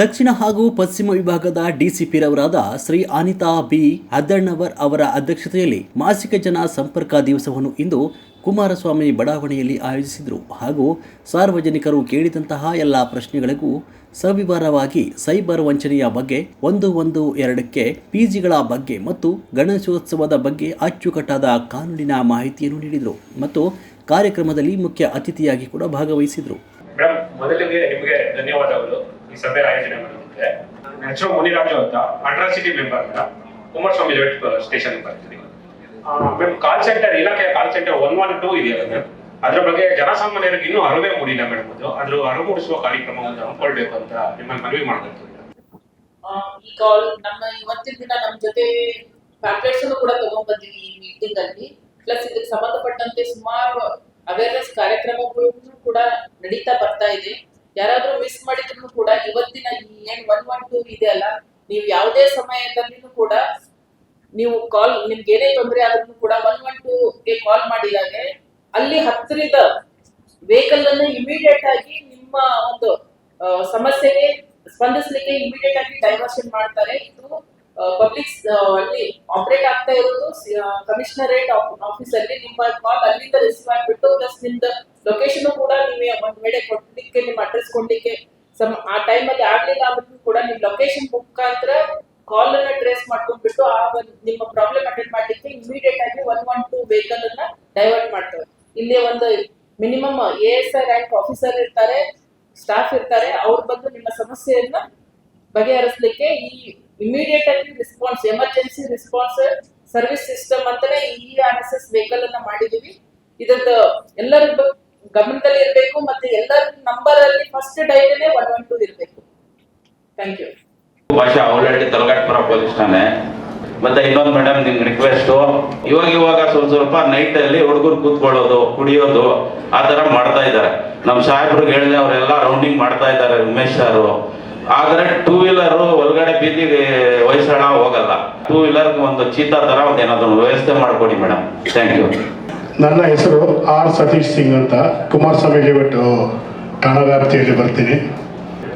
ದಕ್ಷಿಣ ಹಾಗೂ ಪಶ್ಚಿಮ ವಿಭಾಗದ ಡಿಸಿಪಿರವರಾದ ಶ್ರೀ ಅನಿತಾ ಬಿ. ಅದ್ದಣ್ಣವರ್ ಅವರ ಅಧ್ಯಕ್ಷತೆಯಲ್ಲಿ ಮಾಸಿಕ ಜನ ಸಂಪರ್ಕ ದಿವಸವನ್ನು ಇಂದು ಕುಮಾರಸ್ವಾಮಿ ಬಡಾವಣೆಯಲ್ಲಿ ಆಯೋಜಿಸಿದರು. ಹಾಗೂ ಸಾರ್ವಜನಿಕರು ಕೇಳಿದಂತಹ ಎಲ್ಲ ಪ್ರಶ್ನೆಗಳಿಗೂ ಸವಿವರವಾಗಿ ಸೈಬರ್ ವಂಚನೆಯ ಬಗ್ಗೆ ಒಂದು ಒಂದು ಎರಡಕ್ಕೆ ಪಿಜಿಗಳ ಬಗ್ಗೆ ಮತ್ತು ಗಣೇಶೋತ್ಸವದ ಬಗ್ಗೆ ಅಚ್ಚುಕಟ್ಟಾದ ಕಾನೂನಿನ ಮಾಹಿತಿಯನ್ನು ನೀಡಿದರು ಮತ್ತು ಕಾರ್ಯಕ್ರಮದಲ್ಲಿ ಮುಖ್ಯ ಅತಿಥಿಯಾಗಿ ಕೂಡ ಭಾಗವಹಿಸಿದರು. ಮೊದಲಿಗೆ ನಿಮಗೆ ಧನ್ಯವಾದಗಳು. ಈ ಸಭೆ ಆಯೋಜನೆ ಮಾಡುತ್ತೆ ಹೆಚ್ಚು ಹೆಸರು ಮುನಿರಾಜು ಅಂತ ಅಟ್ರಾಸಿಟಿ ಮೆಂಬರ್ ಅಂತ ಕುಮಾರಸ್ವಾಮಿ ಸ್ಟೇಷನ್ ಬರ್ತೀನಿ ಮೇಡಮ್ ಕಾಲ್ ಸೆಂಟರ್ ಇಲಾಖೆಯ call centre one one two ಇದೆಯಲ್ಲ ಮೇಡಮ್ ಅದ್ರ ಬಗ್ಗೆ ಜನಸಾಮಾನ್ಯರಿಗೆ ಇನ್ನೂ ಅರಿವೇ ಮೂಡಿಲ್ಲ ಮೇಡಮ್ ಅದು ಅದ್ರ ಅರಿವು ಮೂಡಿಸುವ ಕಾರ್ಯಕ್ರಮವನ್ನು ಹಮ್ಮಿಕೊಳ್ಬೇಕು ಅಂತ ನಿಮ್ಮಲ್ಲಿ ಮನವಿ ಮಾಡಬೇಕು. ಆ, ಈ ಕಾಲ್ ನಮ್ಮ ಇವತ್ತಿನ ದಿನ ನಮ್ಮ ಜೊತೆ ಪ್ಯಾಂಪ್ಲೆಟ್ಸ್ ಕೂಡ ತಗೊಂಡ್ ಬಂದಿವಿ ಈ ಮೀಟಿಂಗ್ ಅಲ್ಲಿ. ಪ್ಲಸ್ ಇದಕ್ಕೆ ಸಂಬಂಧಪಟ್ಟಂತೆ ಸುಮಾರು ಅವೇರ್ನೆಸ್ ಕಾರ್ಯಕ್ರಮಗಳು ಕೂಡ ನಡೀತಾ ಬರ್ತಾ ಇದೆ. ಯಾರಾದ್ರೂ ಮಿಸ್ ಮಾಡಿದ್ರು ಕೂಡ ಇವತ್ತಿನ ಏನ್ ಒನ್ ಒನ್ ಟೂ ಇದೆ ಅಲ್ಲ, ನೀವು ಯಾವುದೇ ಸಮಯದಲ್ಲಿ ಕೂಡ ನೀವು ಕಾಲ್ ನಿಮ್ಗೆ ಏನೇ ತೊಂದರೆ ಆದ್ರೂ ಕೂಡ ಒನ್ ಒನ್ ಟೂ ಗೆ ಕಾಲ್ ಮಾಡಿದಾಗ, ಅಲ್ಲಿ ಹತ್ತಿರದ ವೆಹಿಕಲ್ ಅನ್ನು ಇಮಿಡಿಯೇಟ್ ಆಗಿ ನಿಮ್ಮ ಒಂದು ಸಮಸ್ಯೆಗೆ ಸ್ಪಂದಿಸಲಿಕ್ಕೆ ಇಮಿಡಿಯೇಟ್ ಆಗಿ ಡೈವರ್ಷನ್ ಮಾಡ್ತಾರೆ. ಇದು ಪಬ್ಲಿಕ್ ಅಲ್ಲಿ ಆಪರೇಟ್ ಆಗ್ತಾ ಇರೋದು ಕಮಿಷನರೇಟ್ ಆಫೀಸ್ ಅಲ್ಲಿ ನಿಮ್ಮ ಕಾಲ್ ಅಲ್ಲಿಂದ ರಿಸೀವ್ ಆಗ್ಬಿಟ್ಟು ಪ್ಲಸ್ ನಿಮ್ದು ಲೊಕೇಶನ್ ಕೂಡ ನೀವೇ ಒಂದ್ ವೇಳೆ ಕೊಡ್ಲಿಕ್ಕೆ ನಿಮ್ ಅಡ್ರೆಸ್ ಕೊಡ್ಲಿಕ್ಕೆ ಸಮ್ ಆ ಟೈಮ್ ಅಲ್ಲಿ ಆಗ್ಲಿಲ್ಲ ಅಂದ್ರೂ ಕೂಡ ನಿಮ್ ಲೊಕೇಶನ್ ಮುಖಾಂತರ ಕಾಲ್ ಅನ್ನ ಟ್ರೇಸ್ ಮಾಡ್ಕೊಂಡ್ಬಿಟ್ಟು ಆ ಒಂದ್ ನಿಮ್ಮ ಪ್ರಾಬ್ಲಮ್ ಅಟೆಂಡ್ ಮಾಡ್ಲಿಕ್ಕೆ ಇಮಿಡಿಯೇಟ್ ಆಗಿ ಒನ್ ಒನ್ ಟೂ ವೆಹಿಕಲ್ ಅನ್ನ ಡೈವರ್ಟ್ ಮಾಡ್ತೇವೆ. ಇಲ್ಲಿ ಒಂದು minimum A S I rank officer ಇರ್ತಾರೆ ಸ್ಟಾಫ್ ಇರ್ತಾರೆ, ಅವ್ರು ಬಂದು ನಿಮ್ಮ ಸಮಸ್ಯೆಯನ್ನ ಬಗೆಹರಿಸಲಿಕ್ಕೆ ಈ ಇಮಿಡಿಯೇಟ್ ಆಗಿ response emergency response service system ಅಂತಾನೆ ಈ ಆರ್ ಎಸ್ ಎಸ್ ವೆಹಿಕಲ್ ಅನ್ನ ಮಾಡಿದೀವಿ. ಇದ್ರದ್ದು ಎಲ್ಲರ ಗಮನದಲ್ಲಿ ಇರಬೇಕು ಮತ್ತೆ ಎಲ್ಲರ ನಂಬರ್ ಅಲ್ಲಿ ಫಸ್ಟ್ ಡೈರಿನೇ ಒನ್ ಒನ್ ಟೂ ಇರಬೇಕು. ಥ್ಯಾಂಕ್ ಯು ಭಾಷೆ ಅವಳಹಳ್ಳಿ ತಲಗಾಟ್ಪುರ ಪೊಲೀಸ್ ಠಾಣೆ. ಮತ್ತೆ ಇನ್ನೊಂದು ಮೇಡಮ್ ನಿಮ್ಗೆ ರಿಕ್ವೆಸ್ಟ್ ಇವಾಗ ಇವಾಗ ಸ್ವಲ್ಪ ಸ್ವಲ್ಪ ನೈಟ್ ಅಲ್ಲಿ ಹುಡುಗರು ಕೂತ್ಕೊಳ್ಳೋದು, ಕುಡಿಯೋದು, ಆ ತರ ಮಾಡ್ತಾ ಇದ್ದಾರೆ. ನಮ್ ಸಾಹೇಬ್ರಿಗೆ ಹೇಳಿದೆ ಅವರೆಲ್ಲ ರೌಂಡಿಂಗ್ ಮಾಡ್ತಾ ಇದ್ದಾರೆ, ಉಮೇಶ್ ಸರ್ ಆದ್ರೆ ಟೂ ವೀಲರ್ ಒಳಗಡೆ ಬೀದಿ ವಯಸ್ಸಾಳ ಹೋಗಲ್ಲ. ಟೂ ವೀಲರ್ ಒಂದು ಚೀತಾ ತರ ಒಂದು ಏನಾದ್ರು ವ್ಯವಸ್ಥೆ ಮಾಡ್ಕೊಡಿ ಮೇಡಮ್ ಥ್ಯಾಂಕ್ ಯು ನನ್ನ ಹೆಸರು ಆರ್ ಸತೀಶ್ ಸಿಂಗ್ ಅಂತ ಕುಮಾರಸ್ವಾಮಿ ಲೇಔಟ್ ಠಾಣಾ ವ್ಯಾಪ್ತಿಯಲ್ಲಿ ಬರ್ತೀನಿ.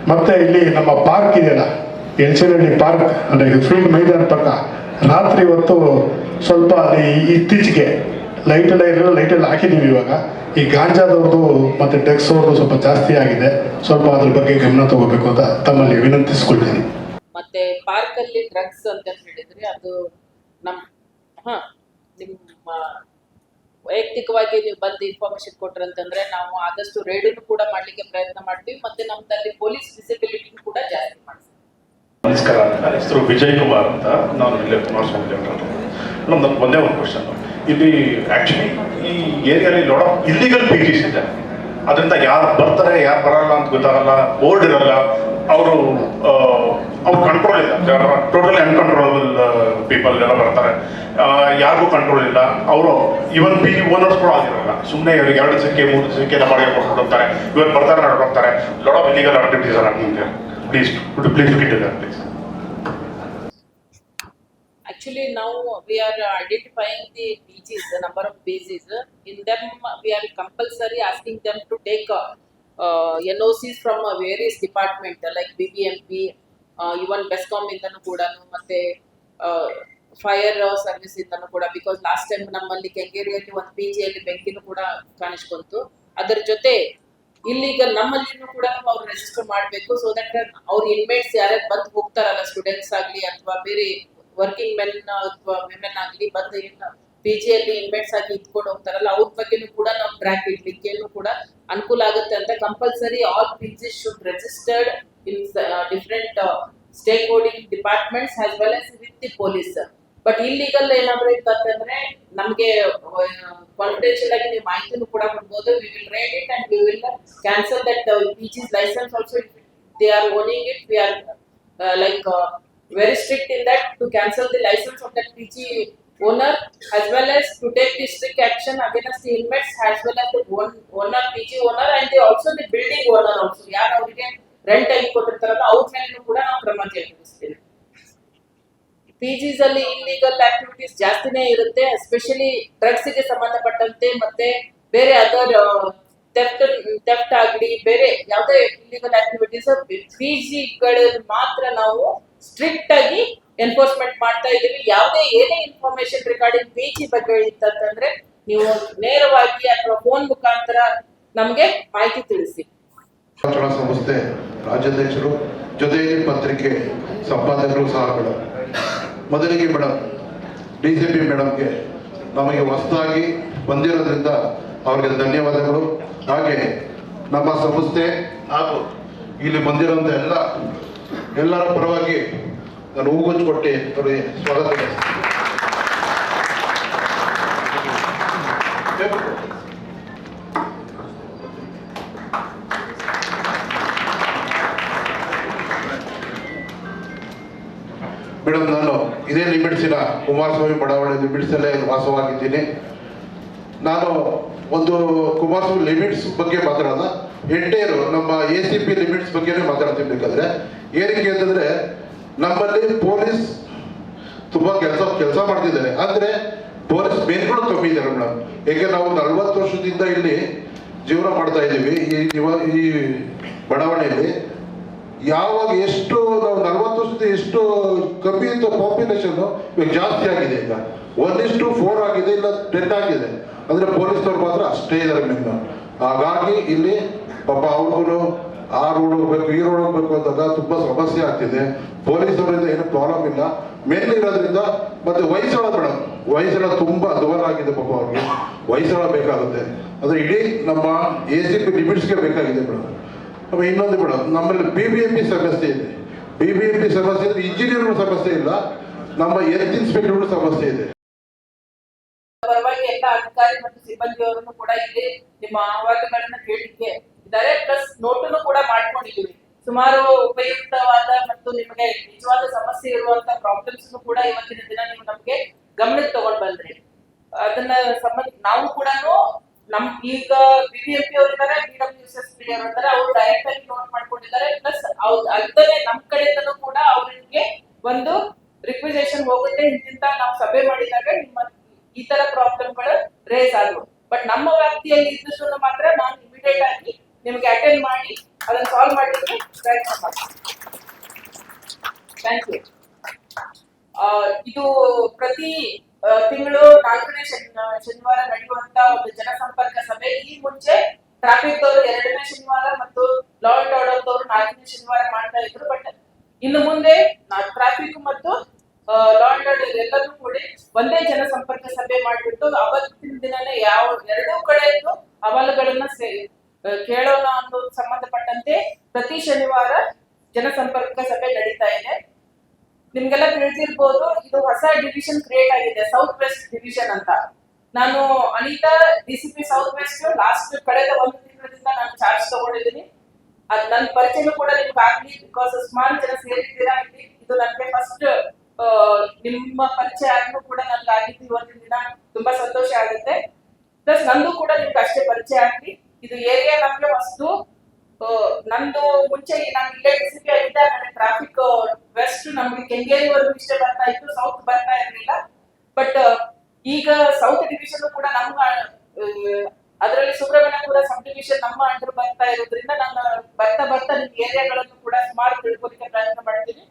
ಮತ್ತೆ ಇಲ್ಲಿ ನಮ್ಮ ಪಾರ್ಕ್ ಇದೆಯಲ್ಲ ಎಲ್ಚನಹಳ್ಳಿ ಪಾರ್ಕ್, ಅಂದರೆ ಫೀಲ್ಡ್ ಮೈದಾನ ಪಕ್ಕ. ರಾತ್ರಿ ಹೊತ್ತು ಸ್ವಲ್ಪ ಅಲ್ಲಿ ಇತ್ತೀಚೆಗೆ ಲೈಟ್ ಎಲ್ಲ ಇರಲಿಲ್ಲ ಲೈಟೆಲ್ಲ ಹಾಕಿದ್ದೀವಿ ಇವಾಗ. ಈ ಗಾಂಜಾದವ್ರದ್ದು ಮತ್ತು ಡ್ರಗ್ಸ್ ಅವ್ರದ್ದು ಸ್ವಲ್ಪ ಜಾಸ್ತಿ ಆಗಿದೆ. ಸ್ವಲ್ಪ ಅದ್ರ ಬಗ್ಗೆ ಗಮನ ತಗೋಬೇಕು ಅಂತ ತಮ್ಮಲ್ಲಿ ವಿನಂತಿಸ್ಕೊಳ್ತೀನಿ. ಮತ್ತೆ ಪಾರ್ಕ್ ಅಲ್ಲಿ ಡ್ರಗ್ಸ್ ಅಂತ ಹೇಳಿದ್ರೆ ಅದು ನಮ್ಮ ಹ, ನಿಮ್ಮ ವೈಯಕ್ತಿಕವಾಗಿ ನೀವು ಬಂದು ಇನ್ಫಾರ್ಮೇಶನ್ ಕೊಟ್ರಂತಂದ್ರೆ ನಾವು ಆದಷ್ಟು ರೇಡನ್ನು ಕೂಡ ಮಾಡ್ಲಿಕ್ಕೆ ಪ್ರಯತ್ನ ಮಾಡ್ತೀವಿ ಮತ್ತೆ ನಮ್ದಲ್ಲಿ ಪೊಲೀಸ್ ವಿಸಿಬಿಲಿಟಿ ಕೂಡ ಜಾಸ್ತಿ ಮಾಡ್ತೀವಿ ನಮಸ್ಕಾರ, ನನ್ನ ಹೆಸರು ವಿಜಯ್ ಕುಮಾರ್ ಅಂತ. ನಾನು ಇಲ್ಲೇ ಕುಮಾರಸ್ವಾಮಿ ನಮ್ದು ಒಂದೇ ಒಂದು ಕ್ವಶನ್ ಇಲ್ಲಿ ಆಕ್ಚುಲಿ ಈ ಏರಿಯಾಲಿ ಲಾಟ್ ಆಫ್ ಇಲ್ಲಿಗಲ್ ಪೀಜಿಸ್ ಇದೆ. ಅದರಿಂದ ಯಾರು ಬರ್ತಾರೆ, ಯಾರು ಬರಲ್ಲ ಅಂತ ಗೊತ್ತಾಗಲ್ಲ ಬೋರ್ಡ್ ಇರಲ್ಲ ಅವರು ಅವ್ರು ಕಂಟ್ರೋಲ್ ಇಲ್ಲ. ಟೋಟಲಿ ಅನ್ಕಂಟ್ರೋಲಬಲ್ ಪೀಪಲ್ ಎಲ್ಲ ಬರ್ತಾರೆ. ಯಾರಿಗೂ ಕಂಟ್ರೋಲ್ ಇಲ್ಲ. ಅವರು ಇವನ್ ಪಿ ಓನರ್ಸ್ ಕೂಡ ಆಗಿರಲ್ಲ. ಸುಮ್ಮನೆ ಇವ್ರಿಗೆ ಎರಡು ಸಂಖ್ಯೆ ಮೂರು ಸಂಖ್ಯೆ ಎಲ್ಲ ಮಾಡಿ ಕೊಟ್ಬಿಟ್ಟು ಹೋಗ್ತಾರೆ. ಇವಾಗ ಬರ್ತಾರೆ ನಡ್ಕೊಡ್ತಾರೆ lot of illegal activities are please please look it please Actually, now we are identifying the beaches number number of in them, we are compulsory asking them to take uh, uh, NOCs from uh, various department like BBMP, uh, even BESCOM ಇಂದನೂ ಕೂಡ ಮತ್ತೆ fire service ಇಂದನೂ ಕೂಡ because last time ನಮ್ಮಲ್ಲಿ ಕೆಂಗೇರಿಯಲ್ಲಿ ಒಂದು P ಜಿಯಲ್ಲಿ ಬೆಂಕಿನೂ ಕೂಡ ಕಾಣಿಸ್ಕೊಂತು. ಅದರ ಜೊತೆ ಇಲ್ಲಿಗ ನಮ್ಮಲ್ಲಿನೂ ಕೂಡ ಅವ್ರು ರಿಜಿಸ್ಟರ್ ಮಾಡಬೇಕು ಸೊ ದಟ್ ಅವ್ರ ಇನ್ಮೇಟ್ಸ್ ಯಾರ್ಯಾರು ಬಂದು ಹೋಗ್ತಾರಲ್ಲ ಸ್ಟೂಡೆಂಟ್ಸ್ ಆಗಲಿ ಅಥವಾ ಬೇರೆ ವರ್ಕಿಂಗ್ ಮೆನ್ ಅಥವಾ ವಿಮೆನ್ ಆಗಲಿ ಬಂದು ಪಿ ಜಿಯಲ್ಲಿ ಇನ್ಮೇಟ್ಸ್ ಆಗಿ ಇಟ್ಕೊಂಡು ಹೋಗ್ತಾರಲ್ಲ, ಅವ್ರ ಬಗ್ಗೆನೂ ಕೂಡ ನಾವು ಟ್ರ್ಯಾಕ್ ಇಡ್ಲಿಕ್ಕೆನೂ ಕೂಡ ಅನುಕೂಲ ಆಗುತ್ತೆ ಅಂತ compulsory all P G should registered in different stake holding departments as well as with the police but illegal ಏನಾದ್ರು ಇತ್ತಂತಂದ್ರೆ ನಮ್ಗೆ ಕಾನ್ಫಿಡೆನ್ಶಿಯಲ್ ಆಗಿ ನೀವು ಮಾಹಿತಿನೂ ಕೂಡ ಕೊಡ್ಬೋದು. We will rate it and we will cancel that P Gs licence also they are owning it we are like very strict in that cancel the licence of that P PG owner, as well as to take the strict action against the inmates, as well as the own- owner PG owner, and the also the building owner also. ಯಾರು ಅವರಿಗೆ rent ಆಗಿ ಕೊಟ್ಟಿರ್ತಾರಲ್ಲ, ಅವ್ರ ಮೇಲೂ ಕೂಡ ನಾವು ಕ್ರಮ ಜರುಗಿಸ್ತೀವಿ. ಪಿಜಿಸ್ ಅಲ್ಲಿ illegal activities ಜಾಸ್ತಿನೇ ಇರುತ್ತೆ ಎಸ್ಪೆಷಲಿ ಡ್ರಗ್ಸ್ಗೆ ಸಂಬಂಧಪಟ್ಟಂತೆ, ಮತ್ತೆ ಬೇರೆ ಅದರ್ ತೆಫ್ಟ್ ತೆಫ್ಟ್ ಆಗಲಿ, ಬೇರೆ ಯಾವುದೇ ಇಲ್ಲಿಗಲ್ ಆಕ್ಟಿವಿಟೀಸ್ ಪಿ ಜಿಗಳಲ್ಲಿ ಮಾತ್ರ ನಾವು ಸ್ಟ್ರಿಕ್ಟ್ ಆಗಿ ಎನ್ಫೋರ್ಸ್ಮೆಂಟ್ ಮಾಡ್ತಾ ಇದ್ದೀವಿ. ಯಾವುದೇ ಏನೇ ಇನ್ಫಾರ್ಮೇಶನ್ ರಿಗಾರ್ಡಿಂಗ್ ಪಿ ಜಿ ಬಗ್ಗೆ ಇತ್ತಂತಂದ್ರೆ ನೀವು ನೇರವಾಗಿ ಅಥವಾ ಫೋನ್ ಮುಖಾಂತರ ನಮಗೆ ಮಾಹಿತಿ ತಿಳಿಸಿ. ಸಂಸ್ಥೆ ರಾಜ್ಯಾಧ್ಯಕ್ಷರು ಜೊತೆ ಪತ್ರಿಕೆ ಸಂಪಾದಕರು ಸಹ ಮೇಡಮ್ ಮೊದಲಿಗೆ ಮೇಡಮ್ ಡಿ ಸಿ ಪಿ ಮೇಡಮ್ಗೆ ನಮಗೆ ಹೊಸದಾಗಿ ಬಂದಿರೋದ್ರಿಂದ ಅವರಿಗೆ ಧನ್ಯವಾದಗಳು. ಹಾಗೆ ನಮ್ಮ ಸಂಸ್ಥೆ ಹಾಗೂ ಇಲ್ಲಿ ಬಂದಿರೋಂಥ ಎಲ್ಲ ಎಲ್ಲರ ಪರವಾಗಿ ನಾನು ಹೂಗುಚ್ಚು ಕೊಟ್ಟೆ ಅವರಿಗೆ ಸ್ವಾಗತ. ಮೇಡಮ್ ನಾನು ಇದೇ ಲಿಮಿಟ್ಸಿನ ಕುಮಾರಸ್ವಾಮಿ ಬಡಾವಣೆ ಲಿಮಿಟ್ಸಲ್ಲೇ ವಾಸವಾಗಿದ್ದೀನಿ. ನಾನು ಒಂದು ಕುಮಾರಸ್ವಾಮಿ ಲಿಮಿಟ್ಸ್ ಬಗ್ಗೆ ಮಾತಾಡೋದ? ಎಂಟೇರು ನಮ್ಮ ಎ ಸಿ ಪಿ ಲಿಮಿಟ್ಸ್ ಬಗ್ಗೆನೇ ಮಾತಾಡ್ತೀನಿ ಬೇಕಾದ್ರೆ. ಏನಕ್ಕೆ ಅಂತಂದ್ರೆ ನಮ್ಮಲ್ಲಿ ಪೊಲೀಸ್ ತುಂಬಾ ಕೆಲಸ ಕೆಲಸ ಮಾಡ್ತಿದ್ದಾರೆ. ಆದ್ರೆ ಪೊಲೀಸ್ ಮೇನ್ಗಳು ಕಮ್ಮಿ ಇದ್ದಾರೆ ಮೇಡಮ್. ಏಕೆ ನಾವು ನಲ್ವತ್ತು ವರ್ಷದಿಂದ ಇಲ್ಲಿ ಜೀವನ ಮಾಡ್ತಾ ಇದ್ದೀವಿ. ಈ ಈ ಬಡಾವಣೆಯಲ್ಲಿ ಯಾವಾಗ ಎಷ್ಟು ನಾವು ನಲ್ವತ್ತು ವರ್ಷದ ಎಷ್ಟು ಕಮ್ಮಿ ಇತ್ತು ಪಾಪ್ಯುಲೇಷನ್ ಇವಾಗ ಜಾಸ್ತಿ ಆಗಿದೆ ಈಗ. ಒನ್ ಇಷ್ಟು ಫೋರ್ ಆಗಿದೆ, ಇಲ್ಲ ಟೆನ್ ಆಗಿದೆ. ಅಂದ್ರೆ ಪೊಲೀಸ್ನವ್ರು ಮಾತ್ರ ಅಷ್ಟೇ ಇದ್ದಾರೆ ಮೇಡಮ್ ಹಾಗಾಗಿ ಇಲ್ಲಿ ಪಾಪ ಅವ್ರಿಗೂ ಆ ರೋಡ್ ಹೋಗ್ಬೇಕು ಈ ರೋಡ್ ಹೋಗ್ಬೇಕು ಅಂದಾಗ ತುಂಬಾ ಸಮಸ್ಯೆ ಆಗ್ತಿದೆ. ಪೊಲೀಸರಿಂದ ಏನು ಪ್ರಾಬ್ಲಮ್ ಇಲ್ಲ. ಮೇನ್ ಇರೋದ್ರಿಂದ ಮತ್ತೆ ವಯಸ್ಸಳ ಮೇಡಮ್ ವಯಸ್ಸಳ ತುಂಬಾ ದೂರ ಆಗಿದೆ ಪಾಪ ಅವ್ರಿಗೆ. ವಯಸ್ಸಳ ಬೇಕಾಗುತ್ತೆ. ಅಂದ್ರೆ ಇಡೀ ನಮ್ಮ ಎ ಸಿ ಪಿ ಲಿಮಿಟ್ಸ್ಗೆ ಬೇಕಾಗಿದೆ ಮೇಡಮ್ ಆಮೇಲೆ ಇನ್ನೊಂದು ಮೇಡಮ್ ನಮ್ಮಲ್ಲಿ ಬಿ ಬಿ ಎಂ ಪಿ ಸಮಸ್ಯೆ ಇದೆ. ಬಿ ಬಿ ಎಂ ಪಿ ಸಮಸ್ಯೆ ಇದೆ ಇಂಜಿನಿಯರ್ಗಳ ಸಮಸ್ಯೆ ಇಲ್ಲ. ನಮ್ಮ ಹೆಲ್ತ್ ಇನ್ಸ್ಪೆಕ್ಟರ್ಗಳ ಸಮಸ್ಯೆ ಇದೆ. ಅಧಿಕಾರಿ ಮತ್ತು ಸಿಬ್ಬಂದಿಯವರನ್ನು ಕೂಡ ಇಲ್ಲಿ ನಿಮ್ಮ ಅಹವಾಲುಗಳನ್ನ ಕೇಳಲಿಕ್ಕೆ ಇದ್ದಾರೆ. ಪ್ಲಸ್ ನೋಟನ್ನು ಕೂಡ ಸುಮಾರು ಉಪಯುಕ್ತವಾದ ಮತ್ತು ನಿಮಗೆ ನಿಜವಾದ ಸಮಸ್ಯೆ ಇರುವಂತ ಪ್ರಾಬ್ಲಮ್ಸ್ ಕೂಡ ಇವತ್ತಿನ ದಿನ ನೀವು ನಮ್ಗೆ ಗಮನಕ್ಕೆ ತಗೊಂಡ್ ಬಂದ್ರಿ. ಅದನ್ನ ಸಂಬಂಧ ನಾವು ಕೂಡ ನಮ್ ಈಗ ಬಿಬಿಎಂಪಿ ಅವರು ಇದ್ದಾರೆ ಎಸ್ ಪಿ ಅವರು ಇದ್ದಾರೆ ಅವ್ರು ಡೈರೆಕ್ಟ್ ಆಗಿ ನೋಟ್ ಮಾಡ್ಕೊಂಡಿದ್ದಾರೆ ಪ್ಲಸ್ ಅದನ್ನೇ ನಮ್ ಕಡೆಯಿಂದನೂ ಕೂಡ ಅವ್ರಿಗೆ ಒಂದು ರಿಕ್ವಿಸೇಷನ್ ಹೋಗುತ್ತೆ. ಇಂತಿಂತ ನಾವು ಸಭೆ ಮಾಡಿದಾಗ ನಿಮ್ಮ ಈ ತರ ಪ್ರಾಬ್ಲಮ್ಗಳು ರೇಸ್ ಆದ್ರು ಬಟ್ ನಮ್ಮ ವ್ಯಾಪ್ತಿಯಲ್ಲಿ ಇದ್ದಷ್ಟು ಮಾತ್ರ ನಾನು ಇಮಿಡಿಯೇಟ್ ಆಗಿ ನಿಮ್ಗೆ ಅಟೆಂಡ್ ಮಾಡಿ, ಅದನ್ನ ಸಾಲ್ವ್ ಮಾಡಲಿಕ್ಕೆ ಪ್ರಯತ್ನ ಮಾಡಿ ಥ್ಯಾಂಕ್ ಯು ಇದು ಪ್ರತಿ ತಿಂಗಳು ನಾಲ್ಕನೇ ಶನಿ- ಶನಿವಾರ ನಡೆಯುವಂತ ಒಂದು ಜನಸಂಪರ್ಕ ಸಭೆ. ಈ ಮುಂಚೆ ಟ್ರಾಫಿಕ್ ಅವರು ಎರಡನೇ ಶನಿವಾರ ಮತ್ತು ಲಾ ಅಂಡ್ ಆರ್ಡರ್ ಅವರು ನಾಲ್ಕನೇ ಶನಿವಾರ ಮಾಡ್ತಾ ಇದ್ರು. ಬಟ್ ಇನ್ನು ಮುಂದೆ ಟ್ರಾಫಿಕ್ ಮತ್ತು ಲಾ ಅಂಡ್ ಆರ್ಡರ್ ಎಲ್ಲರೂ ಕೂಡಿ ಒಂದೇ ಜನಸಂಪರ್ಕ ಸಭೆ ಮಾಡಿಬಿಟ್ಟು ಅವತ್ತಿನ ದಿನನೇ ಯಾವ, ಎರಡೂ ಕಡೆಯೂ ಸೇ- ಕೇಳೋಣ ಅನ್ನೋ ಸಂಬಂಧಪಟ್ಟಂತೆ ಪ್ರತಿ ಶನಿವಾರ ಜನಸಂಪರ್ಕ ಸಭೆ ನಡೀತಾ ಇದೆ. ನಿಮ್ಗೆಲ್ಲ ತಿಳಿದಿರ್ಬೋದು, ಇದು ಹೊಸ ಡಿವಿಷನ್ ಕ್ರಿಯೇಟ್ ಆಗಿದೆ ಸೌತ್ ವೆಸ್ಟ್ ಡಿವಿಷನ್ ಅಂತ. ನಾನು Anita DCP south west last ಕಳೆದ ಒಂದು ತಿಂಗಳಿಂದ ನಾನು ಚಾರ್ಜ್ ತಗೊಂಡಿದ್ದೀನಿ. ಅದ್ ನನ್ನ ಪರಿಚಯ ಕೂಡ ನಿಮ್ಗೆ ಆಗ್ಲಿ ಬಿಕಾಸ್ ಸುಮಾರು ಜನ ಸೇರಿದ್ದೀರಾ ಇದು ನನಗೆ ಫಸ್ಟ್ ನಿಮ್ಮ ಪರಿಚಯ ಆದ್ರೂ ಕೂಡ ನನ್ಗೆ ಆಗಿದ್ದು ಇವತ್ತಿನ ದಿನ. ತುಂಬಾ ಸಂತೋಷ ಆಗುತ್ತೆ. ಪ್ಲಸ್ ನಂದು ಕೂಡ ನಿಮ್ಗೆ ಅಷ್ಟೇ ಪರಿಚಯ ಆಗ್ಲಿ. ಇದು ಏರಿಯಾ ನಮ್ಗೆ ವಸ್ತು ನಂದು ಮುಂಚೆ ನಾನು ಇಲ್ಲೇ ಡಿಸಿಪಿ ಆಗಿದ್ದ ಟ್ರಾಫಿಕ್ ವೆಸ್ಟ್ ನಮ್ಗೆ ಕೆಂಗೇರಿವರೆಗೂ ಇಷ್ಟೇ ಬರ್ತಾ ಇತ್ತು ಸೌತ್ ಬರ್ತಾ ಇರಲಿಲ್ಲ. ಬಟ್ ಈಗ ಸೌತ್ ಡಿವಿಷನ್ ಕೂಡ ನಮ್ಮ ಅದರಲ್ಲಿ ಸುಬ್ರಹ್ಮಣ್ಯಪುರ ಸಬ್ ಡಿವಿಷನ್ ನಮ್ಮ ಅಂಡರ್ ಬರ್ತಾ ಇರೋದ್ರಿಂದ ನಾನು ಬರ್ತಾ ಬರ್ತಾ ನಿಮ್ಗೆ ಏರಿಯಾಗಳನ್ನು ಕೂಡ ಸುಮಾರು ತಿಳ್ಕೊಲಿಕ್ಕೆ ಪ್ರಯತ್ನ ಮಾಡ್ತೀನಿ.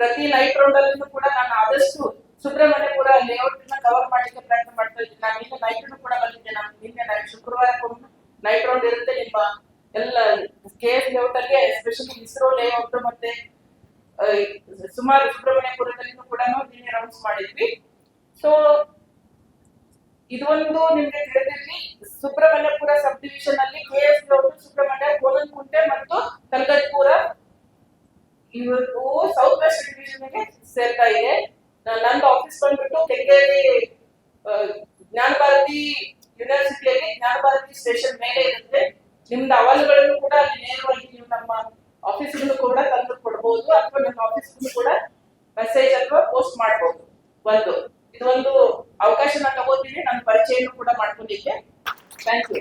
ಪ್ರತಿ ನೈಟ್ ರೌಂಡ್ ಅಲ್ಲೂ ಕೂಡ ನಾನು ಆದಷ್ಟು ಸುಬ್ರಹ್ಮಣ್ಯಪುರ ಲೇಔಟ್ನ ಕವರ್ ಮಾಡ್ಲಿಕ್ಕೆ ಪ್ರಯತ್ನ ಮಾಡ್ತಾ ಇದ್ದೀನಿ. ನಾನು ನಿನ್ನೆ ನೈಟ್ ಕೂಡ ಬಂದಿದ್ದೆ. ನಾನು ನಿನ್ನೆ ನಾನು ಶುಕ್ರವಾರ ನೈಟ್ ರೌಂಡ್ ಇರುತ್ತೆ ನಿಮ್ಮ ಎಲ್ಲ ಕೆ ಎಸ್ ಲೇಔಟ್ ಅಲ್ಲಿ ಎಸ್ಪೆಷಲಿ ಇಸ್ರೋ ಲೇಔಟ್ ಮತ್ತೆ ಸುಮಾರು ಸುಬ್ರಹ್ಮಣ್ಯಪುರದಲ್ಲಿನೂ ಕೂಡ ನಿನ್ನೆ ರೌಂಡ್ಸ್ ಮಾಡಿದ್ವಿ. ಸೊ ಇದೊಂದು ನಿಮ್ಗೆ ತಿಳಿದಿರ್ಲಿ ಸುಬ್ರಹ್ಮಣ್ಯಪುರ ಸಬ್ ಡಿವಿಷನ್ ಅಲ್ಲಿ K S layout Subramanya Kolankunte ಮತ್ತು ಕಲ್ಗಟ್ಪುರ ಇವತ್ತು ಸೌತ್ ವೆಸ್ಟ್ ಡಿವಿಷನ್ಗೆ ಸೇರ್ತಾ ಇದೆ. ನಂದು ಆಫೀಸ್ ಬಂದ್ಬಿಟ್ಟು ಕೆಂಗೇರಿ ಆ, ಜ್ಞಾನ ಭಾರತಿ ಯೂನಿವರ್ಸಿಟಿಯಲ್ಲಿ ಜ್ಞಾನ ಭಾರತಿ ಸ್ಟೇಷನ್ ಮೇಲೆ ಇರುತ್ತೆ. ನಿಮ್ದು ಅಹವಾಲುಗಳನ್ನು ಕೂಡ ಅಲ್ಲಿ ನೇರವಾಗಿ ನೀವು ನಮ್ಮ ಆಫೀಸ್ಗಳು ಕೂಡ ತಂದು ಕೊಡಬಹುದು ಅಥವಾ ನಿಮ್ಮ ಆಫೀಸ್ಗಳು ಕೂಡ ಮೆಸೇಜ್ ಅಥವಾ ಪೋಸ್ಟ್ ಮಾಡಬಹುದು ಒಂದು. ಇದು ಒಂದು ಅವಕಾಶ ನಾನು ತಗೋತೀನಿ ನನ್ನ ಪರಿಚಯನೂ ಕೂಡ ಮಾಡ್ಕೊಂಡಿದ್ದೆ. Thank you